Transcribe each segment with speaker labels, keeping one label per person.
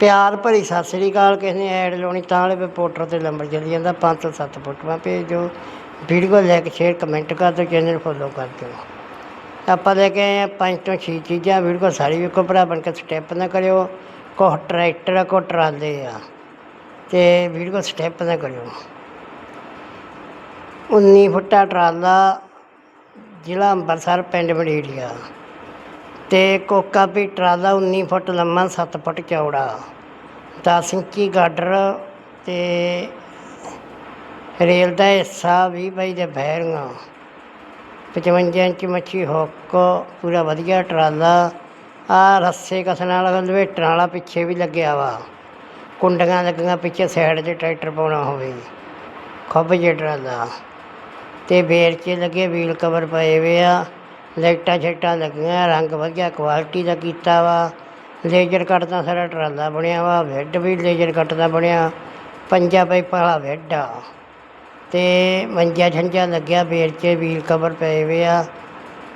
Speaker 1: ਪਿਆਰ ਭਰੀ ਸਤਿ ਸ੍ਰੀ ਅਕਾਲ, ਕਿਸੇ ਨੇ ਐਡ ਲਾਉਣੀ ਤਾਂ ਵਾਲੇ ਰਿਪੋਰਟਰ ਤੇ ਨੰਬਰ ਚੱਲੀ ਜਾਂਦਾ 507 ਫੋਟੋਆਂ ਭੇਜੋ। ਵੀਡੀਓ ਲਾਈਕ ਸ਼ੇਅਰ ਕਮੈਂਟ ਕਰ ਦਿਓ ਚੈਨਲ ਫੋਲੋ ਕਰ ਦਿਓ। ਆਪਾਂ ਲੈ ਕੇ ਆਏ ਹਾਂ ਪੰਜ ਤੋਂ ਛੇ ਚੀਜ਼ਾਂ, ਵੀਡੀਓ ਸਾਰੀ ਵੇਖੋ ਭਰਾ, ਬਣ ਕੇ ਸਟੈਪ ਨਾ ਕਰਿਓ। ਕੋ ਟਰੈਕਟਰ ਕੋ ਟਰਾਲੇ ਆ, ਤੇ ਵੀਡੀਓ ਸਟੈਪ ਨਾ ਕਰਿਓ। 19 ਫੁੱਟਾ ਟਰਾਲਾ ਜ਼ਿਲ੍ਹਾ ਅੰਮ੍ਰਿਤਸਰ ਪਿੰਡ ਮੜੀੜੀਆ ਅਤੇ ਕੋਕਾ ਵੀ ਟਰਾਲਾ 19 ਫੁੱਟ ਲੰਮਾ, ਸੱਤ ਫੁੱਟ ਚੌੜਾ। ਦਸ ਇੰਚੀ ਗਾਡਰ ਅਤੇ ਰੇਲ ਦਾ ਹਿੱਸਾ ਵੀਹ ਬਾਈ ਦੇ ਬੈਰੀਆਂ 55 ਇੰਚ ਮੱਛੀ ਹੁੱਕ, ਪੂਰਾ ਵਧੀਆ ਟਰਾਲਾ। ਆ ਰੱਸੇ ਕਸਣ ਵਾਲਾ ਲਵੇਟਣ ਵਾਲਾ ਪਿੱਛੇ ਵੀ ਲੱਗਿਆ ਵਾ। ਕੁੰਡੀਆਂ ਲੱਗੀਆਂ ਪਿੱਛੇ ਸਾਈਡ 'ਤੇ ਟਰੈਕਟਰ ਪਾਉਣਾ ਹੋਵੇ। ਖੁੱਬ ਜੇ ਟਰਾਲਾ। ਤੇ ਬੇਰ 'ਚ ਲੱਗੇ, ਵੀਲ ਕਵਰ ਪਏ ਵੇ ਆ। ਲਾਈਟਾਂ ਛੇਟਾਂ ਲੱਗੀਆਂ, ਰੰਗ ਵਧੀਆ ਕੁਆਲਿਟੀ ਦਾ ਕੀਤਾ ਵਾ। ਲੇਜ਼ਰ ਕੱਟ ਦਾ ਸਾਰਾ ਟਰਾਲਾ ਬਣਿਆ ਵਾ, ਬੈੱਡ ਵੀ ਲੇਜ਼ਰ ਕੱਟ ਦਾ ਬਣਿਆ। ਪੰਜਾ ਪਾਈਪਾਂ ਵਾਲਾ ਬੈੱਡ ਆ। ਤੇ ਮੰਜਾ ਛੰਜਾ ਲੱਗਿਆ, ਬੇਰ 'ਚ ਵੀਲ ਕਵਰ ਪਏ ਵੇ ਆ,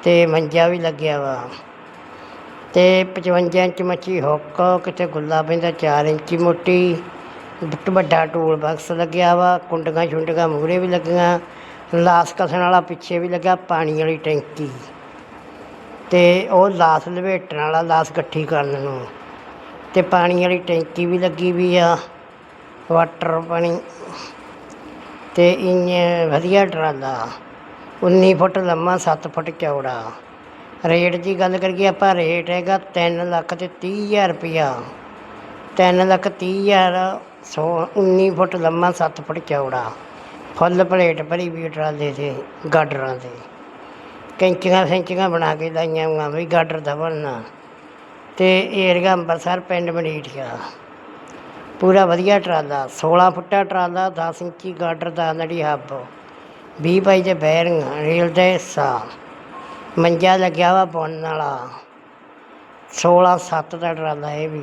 Speaker 1: ਤੇ ਮੰਜਾ ਵੀ ਲੱਗਿਆ ਵਾ। ਤੇ 55 ਇੰਚ ਮੱਛੀ ਹੁੱਕ ਕਿਤੇ ਗੁੱਲਾ ਪੈਂਦਾ 4 ਇੰਚੀ ਮੋਟੀ। ਵੱਡਾ ਟੂਲ ਬਾਕਸ ਲੱਗਿਆ ਵਾ, ਕੁੰਡੀਆਂ ਛੁੰਡੀਆਂ ਮੂਹਰੇ ਵੀ ਲੱਗੀਆਂ। ਲਾਸ ਕਸਣ ਵਾਲਾ ਪਿੱਛੇ ਵੀ ਲੱਗਾ ਪਾਣੀ ਵਾਲੀ ਟੈਂਕੀ। ਅਤੇ ਉਹ ਲਾਸ ਲਪੇਟਣ ਵਾਲਾ ਲਾਸ ਇਕੱਠੀ ਕਰਨ ਨੂੰ। ਅਤੇ ਪਾਣੀ ਵਾਲੀ ਟੈਂਕੀ ਵੀ ਲੱਗੀ ਵੀ ਆ, ਵਾਟਰ ਪਾਣੀ। ਅਤੇ ਇੰਨੇ ਵਧੀਆ ਟਰਾਲਾ 19 ਫੁੱਟ ਲੰਮਾ 7 ਫੁੱਟ ਚੌੜਾ। ਰੇਟ ਦੀ ਗੱਲ ਕਰੀਏ ਆਪਾਂ, ਰੇਟ ਹੈਗਾ 3 ਲੱਖ ਤੇ 30 ਹਜ਼ਾਰ ਰੁਪਈਆ 3 ਲੱਖ 30 ਹਜ਼ਾਰ, ਸੌ 19 ਫੁੱਟ ਲੰਮਾ 7 ਫੁੱਟ ਚੌੜਾ। ਫੁੱਲ ਪਲੇਟ ਭਰੀ ਵੀ ਟਰਾਲੇ ਤੇ ਗਾਡਰਾਂ ਤੇ ਕੈਂਚੀਆਂ ਸੈਂਚੀਆਂ ਬਣਾ ਕੇ ਲਾਈਆਂ ਹੋਈਆਂ ਵੀ ਗਾਡਰ ਦਾ ਬਣਨਾ। ਤੇ ਏਰੀਆ ਅੰਬਰਸਰ, ਪਿੰਡ ਮਨੀਠੀਆ। ਪੂਰਾ ਵਧੀਆ ਟਰਾਲਾ 16 ਫੁੱਟਾ ਟਰਾਲਾ 10 ਇੰਚੀ ਗਾਡਰ ਦਾ ਨੜੀ ਹੱਬ। 20 ਬਾਈ ਦੇ ਬੈਰਿੰਗ, ਰੇਲ ਦਾ ਹਿੱਸਾ। ਮੰਜਾ ਲੱਗਿਆ ਵਾ ਬੁਣਨ ਵਾਲਾ। 16 7 ਦਾ ਟਰਾਲਾ ਇਹ ਵੀ।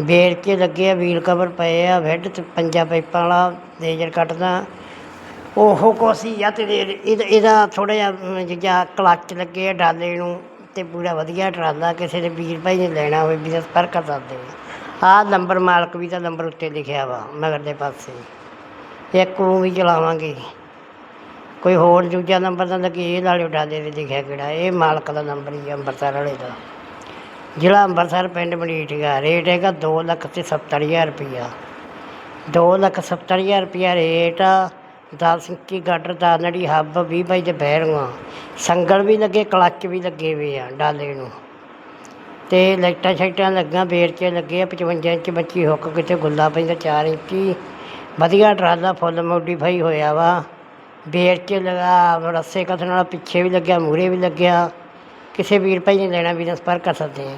Speaker 1: ਬੇਰ ਕੇ ਲੱਗੇ ਆ, ਵੀਲ ਕਵਰ ਪਏ ਆ, ਬੈੱਡ ਤੇ ਪੰਜਾ ਪਾਈਪਾਂ ਵਾਲਾ, ਲੇਜ਼ਰ ਕੱਟਦਾ। ਉਹ ਕੋਸੀ ਆ ਤੇ ਇਹਦਾ- ਇਹਦਾ ਥੋੜਾ ਜਿਹਾ ਅਮ, ਜਿਹਾ ਕਲੱਚ ਲੱਗੇ ਆ ਡਾਲੇ ਨੂੰ ਤੇ ਪੂਰਾ ਵਧੀਆ ਟਰਾਲਾ ਕਿਸੇ ਦੇ ਵੀਰ ਭਾਈ ਨੇ ਲੈਣਾ ਹੋਵੇ ਵੀ ਸੰਪਰਕ ਕਰ ਸਕਦੇ ਆਹ ਨੰਬਰ ਮਾਲਕ ਵੀ ਦਾ ਨੰਬਰ ਉੱਤੇ ਲਿਖਿਆ ਵਾ ਮਗਰ ਦੇ ਪਾਸੇ। ਇੱਕ ਨੂੰ ਵੀ ਚਲਾਵਾਂਗੇ। ਕੋਈ ਹੋਰ ਦੂਜਾ ਨੰਬਰ ਤਾਂ ਲੱਗੇ ਇਹ ਨਾਲੇ ਡਾਲੇ ਤੇ ਲਿਖਿਆ ਕਿਹੜਾ ਇਹ ਮਾਲਕ ਦਾ ਨੰਬਰ ਹੀ ਆ ਅੰਮ੍ਰਿਤਸਰ ਵਾਲੇ ਦਾ। ਜ਼ਿਲ੍ਹਾ ਅੰਮ੍ਰਿਤਸਰ ਪਿੰਡ ਮਨੀਟੀਆ ਰੇਟ ਹੈਗਾ ਦੋ ਲੱਖ ਤੇ ਸੱਤਰ ਹਜ਼ਾਰ ਰੁਪਈਆ ਦੋ ਲੱਖ ਸੱਤਰ ਹਜ਼ਾਰ ਰੁਪਈਆ ਰੇਟ ਆ। ਦਸ ਇੰਚੀ ਗਾਡਰ ਦਾ ਨੜੀ ਹੱਬ 20 ਬਾਈ ਦੇ ਬੈਰੂਆਂ ਸੰਗਲ ਵੀ ਲੱਗੇ ਕਲੱਚ ਵੀ ਲੱਗੇ ਹੋਏ ਆ ਡਾਲੇ ਨੂੰ। ਤੇ ਲਾਈਟਾਂ ਸ਼ਾਈਟਾਂ ਲੱਗੀਆਂ ਬੇਰ ਲੱਗੇ ਆ 55 ਇੰਚ ਬੱਚੀ ਹੁੱਕ ਕਿਤੇ ਗੁੱਲਾ ਪੈਂਦਾ 4 ਇੰਚੀ। ਵਧੀਆ ਟਰਾਲਾ ਫੁੱਲ ਮੋਡੀਫਾਈ ਹੋਇਆ ਵਾ। ਬੇਰ ਲਗਾ, ਰੱਸੇ ਕਸਣ ਵਾਲਾ ਪਿੱਛੇ ਵੀ ਲੱਗਿਆ, ਮੂਹਰੇ ਵੀ ਲੱਗਿਆ। ਕਿਸੇ ਵੀਰ ਭਾਈ ਨੇ ਲੈਣਾ ਵੀ ਸੰਪਰਕ ਕਰ ਸਕਦੇ ਆ।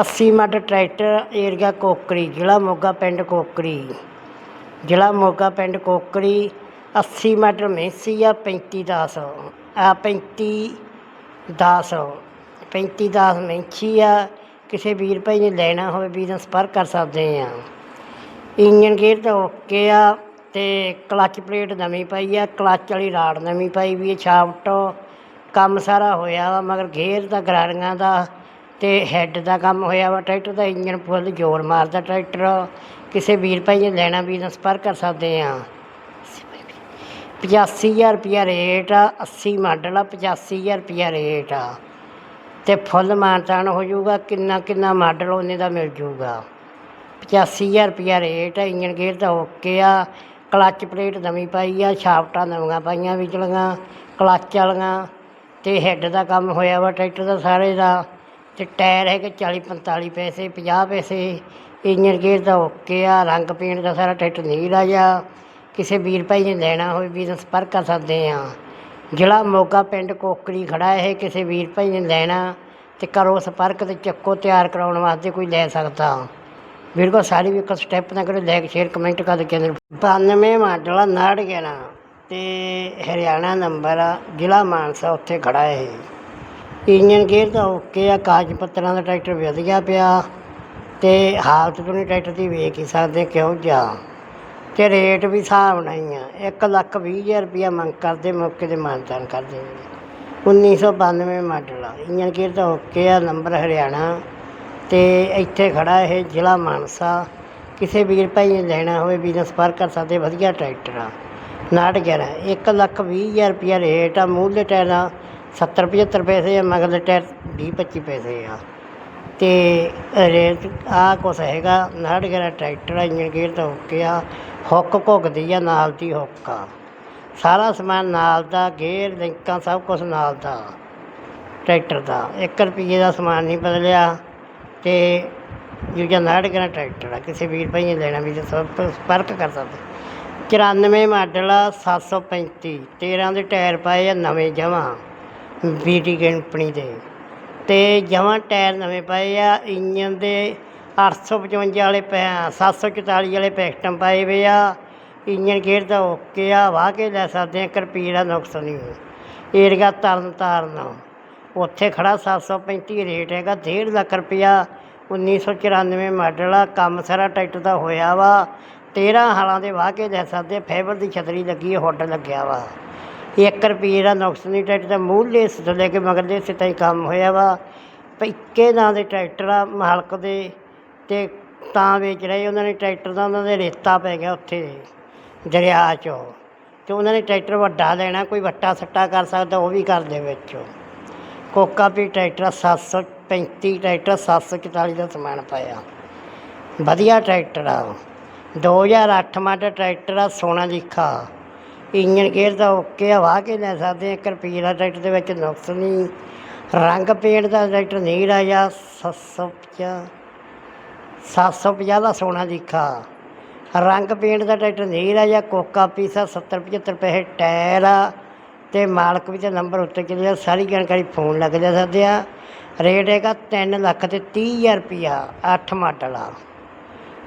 Speaker 1: 80 ਮੱਡ ਟਰੈਕਟਰ, ਏਰੀਆ ਕੋਕਰੀ, ਜ਼ਿਲ੍ਹਾ ਮੋਗਾ ਪਿੰਡ ਕੋਕਰੀ। ਜ਼ਿਲ੍ਹਾ ਮੋਗਾ ਪਿੰਡ ਕੋਕਰੀ 80 ਮੱਡ ਮੈਂਸੀ ਆ 35 ਦਸ। ਆ ਪੈਂਤੀ ਦਾਸ। ਪੈਂਤੀ ਦਾਸ ਮੈਂਛੀ ਆ ਕਿਸੇ ਵੀਰ ਭਾਈ ਨੇ ਲੈਣਾ ਹੋਵੇ ਵੀ ਸੰਪਰਕ ਕਰ ਸਕਦੇ ਆ। ਇੰਜਨ ਗੇਅਰ ਤਾਂ ਓਕੇ ਆ, ਤੇ ਕਲਚ ਪਲੇਟ ਨਵੀਂ ਪਾਈ ਆ ਕਲੱਚ ਵਾਲੀ ਰਾੜ ਨਵੀਂ ਪਾਈ ਵੀ ਆ ਛਾਫਟ ਕੰਮ ਸਾਰਾ ਹੋਇਆ ਵਾ, ਮਗਰ ਗੇਅਰ ਦਾ, ਗਰਾਰੀਆਂ ਦਾ ਤੇ ਹੈੱਡ ਦਾ ਕੰਮ ਹੋਇਆ ਵਾ, ਟਰੈਕਟਰ ਦਾ ਇੰਜਨ ਫੁੱਲ ਜ਼ੋਰ ਮਾਰਦਾ ਟਰੈਕਟਰ। ਕਿਸੇ ਵੀਰ ਭਾਈ ਨੇ ਲੈਣਾ ਵੀ ਸੰਪਰਕ ਕਰ ਸਕਦੇ ਆ। ਪਚਾਸੀ ਹਜ਼ਾਰ ਰੁਪਈਆ ਰੇਟ ਆ 80 ਮਾਡਲ ਆ, ਪਚਾਸੀ ਹਜ਼ਾਰ ਰੁਪਈਆ ਰੇਟ ਆ। ਅਤੇ ਫੁੱਲ ਮਾਨਤਾਨ ਹੋ ਜਾਊਗਾ, ਕਿੰਨਾ ਕਿੰਨਾ ਮਾਡਲ ਉਹਨੇ ਦਾ ਮਿਲ ਜਾਊਗਾ। ਪਚਾਸੀ ਹਜ਼ਾਰ ਰੁਪਈਆ ਰੇਟ ਆ ਇੰਜਨ ਗੇਅਰ ਤਾਂ ਓਕੇ ਆ। ਕਲੱਚ ਪਲੇਟ ਨਵੀਂ ਪਾਈ ਆ ਛਾਫਟਾਂ ਨਵੀਆਂ ਪਾਈਆਂ ਵਿਚਲੀਆਂ ਕਲੱਚ ਵਾਲੀਆਂ। ਅਤੇ ਹੈੱਡ ਦਾ ਕੰਮ ਹੋਇਆ ਵਾ, ਟਰੈਕਟਰ ਦਾ ਸਾਰੇ ਦਾ। ਅਤੇ ਟਾਇਰ ਹੈਗੇ 40 45 ਪੈਸੇ 50 ਪੈਸੇ। ਇੰਜਨ ਗੇਅਰ ਦਾ ਓਕੇ ਆ, ਰੰਗ ਪੇਂਟ ਦਾ ਸਾਰਾ ਟਰੈਕਟਰ ਨੀਲਾ ਜਿਹਾ ਕਿਸੇ ਵੀਰ ਭਾਈ ਨੇ ਲੈਣਾ ਹੋਵੇ ਵੀ ਸੰਪਰਕ ਕਰ ਸਕਦੇ ਹਾਂ ਜ਼ਿਲ੍ਹਾ ਮੋਗਾ ਪਿੰਡ ਕੋਕੜੀ ਖੜਾ ਇਹ ਕਿਸੇ ਵੀਰ ਭਾਈ ਨੇ ਲੈਣਾ ਤੇ ਕਰੋ ਸੰਪਰਕ ਤੇ ਚੱਕੋ ਤਿਆਰ ਕਰਾਉਣ ਵਾਸਤੇ ਕੋਈ ਲੈ ਸਕਦਾ। ਵੀਡੀਓ ਸਾਰੀ ਵੀ ਇੱਕ ਸਟੈਪ ਨਾ ਕਰੋ ਲਾਈਕ ਸ਼ੇਅਰ ਕਮੈਂਟ ਕਰ ਕੇ 92 ਮਾਡਲ ਆ 911 ਤੇ ਹਰਿਆਣਾ ਨੰਬਰ ਆ, ਜ਼ਿਲ੍ਹਾ ਮਾਨਸਾ ਉੱਥੇ ਖੜਾ ਇਹ। ਇੰਜਨ ਗੇਅਰ ਤਾਂ ਓਕੇ ਆ, ਕਾਗਜ਼ ਪੱਤਰਾਂ ਦਾ ਟਰੈਕਟਰ ਵਧੀਆ ਪਿਆ ਤੇ ਹਾਲਤ ਤੋਂ ਨਹੀਂ ਟਰੈਕਟਰ ਦੀ ਵੇਖ ਹੀ ਸਕਦੇ ਕਿਉਂ ਜਾ। ਅਤੇ ਰੇਟ ਵੀ ਹਿਸਾਬ ਨਾਲ ਹੀ ਆ। ਇੱਕ ਲੱਖ ਵੀਹ ਹਜ਼ਾਰ ਰੁਪਈਆ ਮੰਗ ਕਰਦੇ, ਮੌਕੇ ਤੇ ਮਾਨਤਾਨ ਕਰਦੇ ਨੇ 1992 ਮਾਡਲ ਆ। ਇੰਜਨ ਗੇਅਰ ਤਾਂ ਓਕੇ ਆ, ਨੰਬਰ ਹਰਿਆਣਾ। ਅਤੇ ਇੱਥੇ ਖੜਾ ਇਹ ਜ਼ਿਲ੍ਹਾ ਮਾਨਸਾ। ਕਿਸੇ ਵੀਰ ਭਾਈ ਨੇ ਲੈਣਾ ਹੋਵੇ ਬਿਜ਼ਨਸ ਸੰਪਰਕ ਕਰ ਸਕਦੇ, ਵਧੀਆ ਟਰੈਕਟਰ ਆ। 911 ਇੱਕ ਲੱਖ ਵੀਹ ਹਜ਼ਾਰ ਰੁਪਈਆ ਰੇਟ ਆ। ਮੂਹਰਲੇ ਟਾਇਰ ਦਾ 70 75 ਪੈਸੇ ਆ, ਮਗਰਲੇ ਟਾਇਰ ਵੀਹ ਪੱਚੀ ਪੈਸੇ ਆ। ਅਤੇ ਰੇਟ ਆਹ ਕੁਛ ਹੈਗਾ। 911 ਟਰੈਕਟਰ ਆ ਇੰਜਨ ਗੇਅਰ ਤਾਂ ਓਕੇ ਆ। ਹੁੱਕ ਘੁੱਗਦੀ ਆ, ਨਾਲ ਦੀ ਹੁੱਕ ਆ। ਸਾਰਾ ਸਮਾਨ ਨਾਲ ਦਾ, ਗੇਅਰ, ਲਿੰਕਾਂ, ਸਭ ਕੁਛ ਨਾਲ ਦਾ, ਟਰੈਕਟਰ ਦਾ। 1 ਰੁਪਈਏ ਦਾ ਸਮਾਨ ਨਹੀਂ ਬਦਲਿਆ ਅਤੇ ਦੂਜਾ 911 ਟਰੈਕਟਰ ਆ, ਕਿਸੇ ਵੀਰ ਭਾਈ ਨੇ ਲੈਣਾ ਵੀ ਤਾਂ ਸਭ ਸੰਪਰਕ ਕਰ ਸਕਦੇ। 94 ਮਾਡਲ ਆ 735 13 ਦੇ ਟਾਇਰ ਪਾਏ ਆ, ਨਵੇਂ ਜਮਾਂ। ਬੀਟੀ ਕੰਪਨੀ ਦੇ। ਅਤੇ ਜਮਾਂ ਟਾਇਰ ਨਵੇਂ ਪਏ ਆ ਇੰਜਨ ਦੇ 855 ਵਾਲੇ ਪੈ, ਸੱਤ ਸੌ ਚੁਤਾਲੀ ਵਾਲੇ ਪੈਕਟਮ ਪਾਏ ਵੇ ਆ। ਇੰਜਨ ਗੇਅਰ ਦਾ ਓਕੇ ਆ, ਵਾਹ ਕੇ ਲੈ ਸਕਦੇ ਆ, ਇੱਕ ਦਾ ਨੁਕਸ ਨਹੀਂ ਏਰੀਆ ਤਰਨ ਤਾਰਨ ਉੱਥੇ ਖੜਾ 735 ਰੇਟ ਹੈਗਾ 1.5 ਲੱਖ ਰੁਪਈਆ 1994 ਮਾਡਲ ਆ। ਕੰਮ ਸਾਰਾ ਟਰੈਕਟਰ ਦਾ ਹੋਇਆ ਵਾ। 13 ਹਾਲਾਂ ਦੇ ਵਾਹ ਕੇ ਲੈ ਸਕਦੇ ਆ, ਫਾਈਬਰ ਦੀ ਛਤਰੀ ਲੱਗੀ ਹੈ ਹੁੱਡ ਲੱਗਿਆ ਵਾ। ਇੱਕ ਰੁਪਈਏ ਦਾ ਨੁਕਸ ਨਹੀਂ, ਟਰੈਕਟਰ ਦਾ ਮੂਹਰਲੇ ਹਿੱਸੇ ਤੋਂ ਲੈ ਕੇ ਮਗਰਲੇ ਹਿੱਸੇ ਤਾਈਂ ਕੰਮ ਹੋਇਆ ਵਾ। ਪੱਕੇ ਨਾਂ ਦੇ ਟਰੈਕਟਰ ਆ ਮਾਲਕ ਦੇ ਅਤੇ ਤਾਂ ਵੇਚ ਰਹੇ ਉਹਨਾਂ ਨੇ ਟਰੈਕਟਰ ਦਾ, ਉਹਨਾਂ ਦੇ ਰੇਤਾ ਪੈ ਗਿਆ ਉੱਥੇ ਦਰਿਆ 'ਚੋਂ। ਅਤੇ ਉਹਨਾਂ ਨੇ ਟਰੈਕਟਰ ਵੱਡਾ ਲੈਣਾ, ਕੋਈ ਵੱਟਾ ਸੱਟਾ ਕਰ ਸਕਦਾ, ਉਹ ਵੀ ਕਰਦੇ ਵਿੱਚ। ਕੋਕਾ ਵੀ ਟਰੈਕਟਰ 735 ਟਰੈਕਟਰ 744 ਦਾ ਸਮਾਨ ਪਾਇਆ। ਵਧੀਆ ਟਰੈਕਟਰ ਆ 2008 ਮਾਡਲ ਟਰੈਕਟਰ ਆ, ਸੋਨਾ ਲਿਖਾ। ਇੰਜਨ ਗੇਅਰ ਦਾ ਓਕੇ ਆ ਕੇ ਲੈ ਸਕਦੇ ਆ 1 ਰੁਪਈਏ ਦਾ ਟਰੈਕਟਰ ਦੇ ਵਿੱਚ ਨੁਕਸ ਨਹੀਂ। ਰੰਗ ਪੇਂਟ ਦਾ ਟਰੈਕਟਰ ਨਹੀਂ ਰਾਜਾ 750 750 ਦਾ ਸੋਨਾ ਲਿਖਾ। ਰੰਗ ਪੇਂਟ ਦਾ ਟਰੈਕਟਰ ਨਹੀਂ ਰਾਜਾ, ਕੋਕਾ ਪੀਸਾ 70 75 ਪੈਸੇ ਟਾਇਰ ਆ, ਤੇ ਮਾਲਕ ਵੀ ਤੇ ਨੰਬਰ ਉੱਤੇ ਚੱਲਿਆ ਸਾਰੀ ਜਾਣਕਾਰੀ ਫੋਨ ਲੱਗ ਜਾ ਸਕਦੇ ਆ। ਰੇਟ ਹੈਗਾ 3 ਲੱਖ ਤੇ 30 ਹਜ਼ਾਰ ਰੁਪਿਆ 8 ਮਾਡਲ ਆ।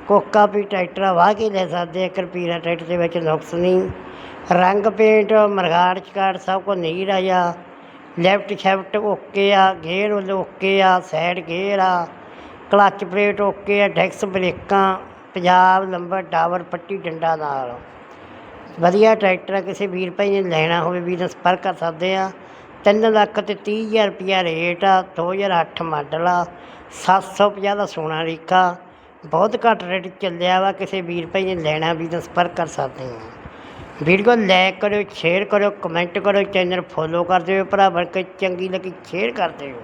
Speaker 1: ਕੋਕਾ ਵੀ ਟਰੈਕਟਰ ਆ ਵਾਹ ਕੇ ਲੈ ਸਕਦੇ ਆ 1 ਰੁਪਈਏ ਦਾ ਟਰੈਕਟਰ ਦੇ ਵਿੱਚ ਨੁਕਸ ਨਹੀਂ। ਰੰਗ ਪੇਂਟ, ਮਰਗਾੜ ਚਕਾੜ ਸਭ ਕੁਝ ਨਹੀਂ ਰਾਜਾ ਲੈਫਟ ਸ਼ੈਫਟ ਓਕੇ ਆ, ਗੇਅਰ ਵੱਲੋਂ ਓਕੇ ਆ, ਸਾਈਡ ਗੇਅਰ ਆ। ਕਲੱਚ ਪਲੇਟ ਓਕੇ ਆ ਡੈਕਸ ਬ੍ਰੇਕਾਂ, ਪੰਜਾਬ ਨੰਬਰ ਟਾਵਰ ਪੱਟੀ ਡੰਡਾ ਨਾਲ। ਵਧੀਆ ਟਰੈਕਟਰ ਆ, ਕਿਸੇ ਵੀਰ ਭਾਈ ਨੇ ਲੈਣਾ ਹੋਵੇ ਵੀਰ ਨਾਲ ਸੰਪਰਕ ਕਰ ਸਕਦੇ ਆ। 3 ਲੱਖ ਤੇ 30 ਹਜ਼ਾਰ ਰੁਪਿਆ ਰੇਟ ਆ 2008 ਮਾਡਲ ਆ 750 ਦਾ ਸੋਨਾ ਰੀਕਾ ਬਹੁਤ ਘੱਟ ਰੇਟ ਚੱਲਿਆ ਵਾ, ਕਿਸੇ ਵੀਰ ਭਾਈ ਨੇ ਲੈਣਾ ਵੀ ਨਾਲ ਸੰਪਰਕ ਕਰ ਸਕਦੇ ਆ। ਵੀਡੀਓ ਲਾਈਕ ਕਰਿਓ ਸ਼ੇਅਰ ਕਰਿਓ ਕਮੈਂਟ ਕਰਿਓ ਚੈਨਲ ਫੋਲੋ ਕਰ ਦਿਓ, ਭਰਾ ਬਣ ਕੇ ਚੰਗੀ ਲੱਗੀ ਸ਼ੇਅਰ ਕਰ ਦਿਓ।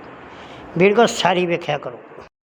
Speaker 1: ਵੀਡੀਓ ਸਾਰੀ ਵੇਖਿਆ ਕਰੋ।